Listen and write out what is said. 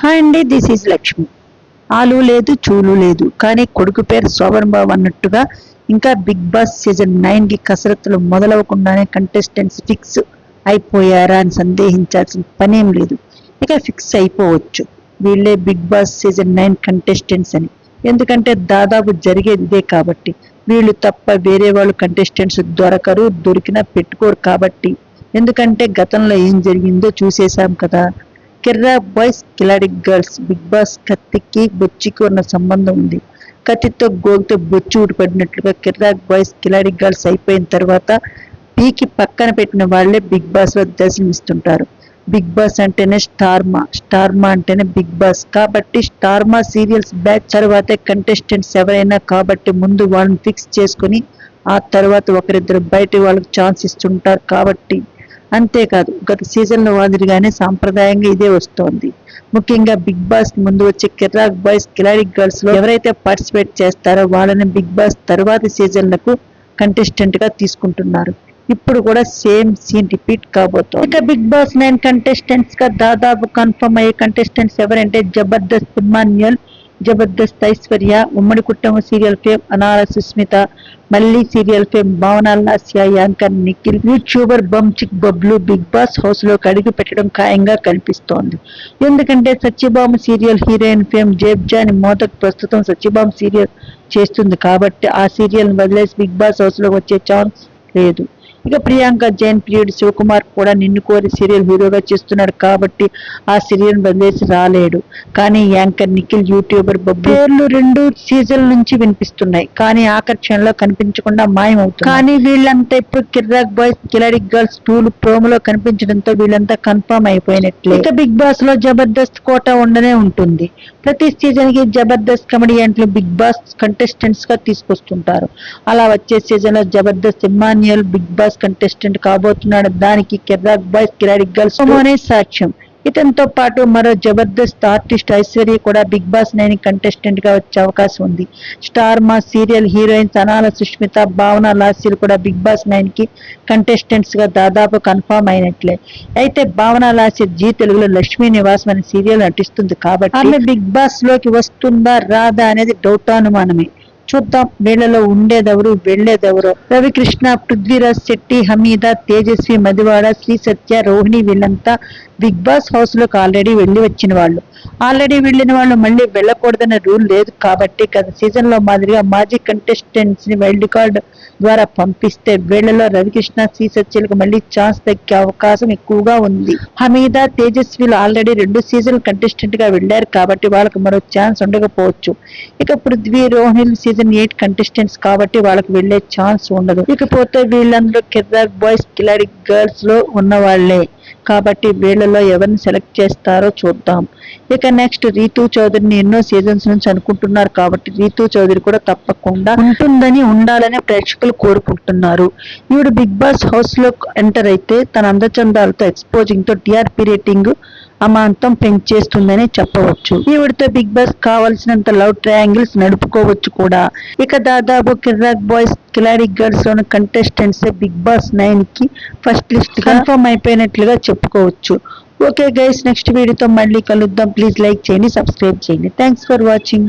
Hi అండి this is Lakshmi. ఆలు లేదు చూలు లేదు. కానీ కొడుకు పేరు శోభన్ బాబు అన్నట్టుగా ఇంకా బిగ్ బాస్ సీజన్ నైన్కి కసరత్తులు మొదలవకుండానే కంటెస్టెంట్స్ ఫిక్స్ అయిపోయారా అని సందేహించాల్సిన పనేం లేదు. ఇక ఫిక్స్ అయిపోవచ్చు. వీళ్ళే Bigg Boss season nine contestants అని. ఎందుకంటే దాదాపు జరిగేది ఇదే కాబట్టి. వీళ్ళు తప్ప వేరే వాళ్ళు కంటెస్టెంట్స్ దొరకరు దొరికినా పెట్టుకోరు కాబట్టి. ఎందుకంటే గతంలో ఏం జరిగిందో చూసేశాం కదా. Kirrak boys Khiladi girls Bigg Boss కత్తికి బొచ్చికి ఉన్న సంబంధం ఉంది. కత్తితో గోల్తో బొచ్చి ఊడిపడినట్లుగా కిర్రా బాయ్స్ కిలాడి గర్ల్స్ అయిపోయిన తర్వాత పీకి పక్కన పెట్టిన వాళ్ళే బిగ్ బాస్లో దర్శనమిస్తుంటారు బిగ్ బాస్ అంటేనే స్టార్మా స్టార్మా అంటేనే బిగ్ బాస్. కాబట్టి స్టార్మా సీరియల్స్ బ్యాచ్ తర్వాతే కంటెస్టెంట్స్ ఎవరైనా కాబట్టి ముందు వాళ్ళని ఫిక్స్ చేసుకుని ఆ తర్వాత ఒకరిద్దరు బయట వాళ్ళకి ఛాన్స్ ఇస్తుంటారు కాబట్టి అంతేకాదు గత సీజన్ల మాదిరిగానే సాంప్రదాయంగా ఇదే వస్తోంది. ముఖ్యంగా బిగ్ బాస్ ముందు వచ్చే కిర్రాక్ బాయ్స్ కిలాడి గర్ల్స్లో ఎవరైతే పార్టిసిపేట్ చేస్తారో వాళ్ళని బిగ్ బాస్ తర్వాతి సీజన్లకు కంటెస్టెంట్గా తీసుకుంటున్నారు. ఇప్పుడు కూడా సేమ్ సీన్ రిపీట్ కాబోతోంది. ఇక బిగ్ బాస్ నైన్ కంటెస్టెంట్స్గా దాదాపు కన్ఫర్మ్ అయ్యే కంటెస్టెంట్స్ ఎవరంటే జబర్దస్త్ ఇమాన్యుయల్ జబర్దస్త్ ఐశ్వర్య ఉమ్మడి కుటుంబ సీరియల్ ఫేమ్ అనార సుస్మిత మళ్ళీ serial fame Bhavana Lasya anchor Nikhil. YouTuber చిక్ బబ్లు బిగ్ బాస్ హౌస్లో అడుగు పెట్టడం ఖాయంగా కనిపిస్తోంది. ఎందుకంటే Satyabhama serial heroine fame Debjani Modak ప్రస్తుతం సత్యభామ సీరియల్ చేస్తుంది కాబట్టి ఆ సీరియల్ వదిలేసి బిగ్ బాస్ హౌస్లో వచ్చే ఛాన్స్ లేదు. ఇక ప్రియాంక జైన్ ప్రియుడు శివకుమార్ కూడా నిన్ను కోరి సీరియల్ హీరోగా చేస్తున్నాడు కాబట్టి ఆ సీరియల్ వదిలేసి రాలేడు. కానీ యాంకర్ నిఖిల్ యూట్యూబర్ బొబ్బు పేర్లు రెండు సీజన్ నుంచి వినిపిస్తున్నాయి. కానీ ఆకర్షణలో కనిపించకుండా మాయమవుతుంది కానీ వీళ్ళంతా ఇప్పుడు కిర్రాక్ బాయ్స్ కిలాడి గర్ల్స్ టూలు ప్రోమోలో కనిపించడంతో వీళ్ళంతా కన్ఫర్మ్ అయిపోయినట్లే. ఇక బిగ్ బాస్లో జబర్దస్త్ కోట ఉండనే ఉంటుంది. ప్రతి సీజన్కి జబర్దస్త్ కమెడియన్లు బిగ్ బాస్ కంటెస్టెంట్స్గా తీసుకొస్తుంటారు. అలా వచ్చే సీజన్లో Jabardasth Emmanuel Bigg Boss contestant కాబోతున్నాడు. దానికి కిర్రాక్ బాయ్స్ కిరాడిక్ గర్ల్స్ అనే సాక్ష్యం. ఇతనితో పాటు మరో జబర్దస్త్ ఆర్టిస్ట్ ఐశ్వర్య కూడా బిగ్ బాస్ నైన్ కంటెస్టెంట్గా వచ్చే అవకాశం ఉంది. స్టార్ మా సీరియల్ హీరోయిన్ అనాల సుష్మిత భావన లాస్యలు కూడా బిగ్ బాస్ నైన్కి కంటెస్టెంట్స్గా దాదాపు కన్ఫర్మ్ అయినట్లే. అయితే భావన లాస్య జీ తెలుగులో లక్ష్మీ నివాసం అనే సీరియల్ నటిస్తుంది కాబట్టి ఆమె బిగ్ బాస్లోకి వస్తుందా రాదా అనేది డౌట్ అనుమానమే. చూద్దాం వీళ్ళలో ఉండేదెవరు వెళ్ళేదెవరు రవికృష్ణ పృథ్వీరాజ్ శెట్టి హమీద తేజస్వి మదివాడ శ్రీ సత్య రోహిణి వీళ్ళంతా బిగ్ బాస్ హౌస్లోకి ఆల్రెడీ వెళ్ళి వచ్చిన వాళ్ళు. ఆల్రెడీ వెళ్ళిన వాళ్ళు మళ్ళీ వెళ్ళకూడదనే రూల్ లేదు కాబట్టి గత సీజన్లో మాదిరిగా మాజీ కంటెస్టెంట్స్ని వైల్డ్ కార్డ్ ద్వారా పంపిస్తే వీళ్ళలో రవికృష్ణ సి సత్యలకు మళ్ళీ ఛాన్స్ దక్కే అవకాశం ఎక్కువగా ఉంది. హమీద తేజస్విలు ఆల్రెడీ రెండు సీజన్ కంటెస్టెంట్గా వెళ్ళారు కాబట్టి వాళ్ళకి మరో ఛాన్స్ ఉండకపోవచ్చు. ఇక Prithvi Rohini season eight contestants కాబట్టి వాళ్ళకి వెళ్ళే ఛాన్స్ ఉండదు. ఇకపోతే వీళ్ళందరూ కిర్దార్ బాయ్స్ కిలాడి గర్ల్స్లో ఉన్న వాళ్ళే కాబట్టి వీళ్ళలో ఎవరిని సెలెక్ట్ చేస్తారో చూద్దాం. ఇక నెక్స్ట్ రీతు చౌదరిని ఎన్నో సీజన్స్ నుంచి అనుకుంటున్నారు కాబట్టి రీతు చౌదరి కూడా తప్పకుండా ఉంటుందని ఉండాలని ప్రేక్షకులు కోరుకుంటున్నారు. ఈవిడ బిగ్ బాస్ హౌస్లో ఎంటర్ అయితే తన అందచందాలతో ఎక్స్పోజింగ్తో టీఆర్పీ రేటింగ్ అమాంతం పెంచేస్తుందని చెప్పవచ్చు. ఈవిడతో బిగ్ బాస్ కావాల్సినంత లవ్ ట్రయాంగిల్స్ నడుపుకోవచ్చు కూడా. ఇక దాదాపు కిర్రాక్ బాయ్స్ కిలాడి గర్ల్స్లోని కంటెస్టెంట్స్ బిగ్ బాస్ నైన్కి ఫస్ట్ లిస్ట్ కన్ఫర్మ్ అయిపోయినట్లుగా చెప్పుకోవచ్చు. ఓకే గైస్ నెక్స్ట్ వీడియోతో మళ్ళీ కలుద్దాం. ప్లీజ్ లైక్ చేయండి సబ్స్క్రైబ్ చేయండి. Thanks for watching.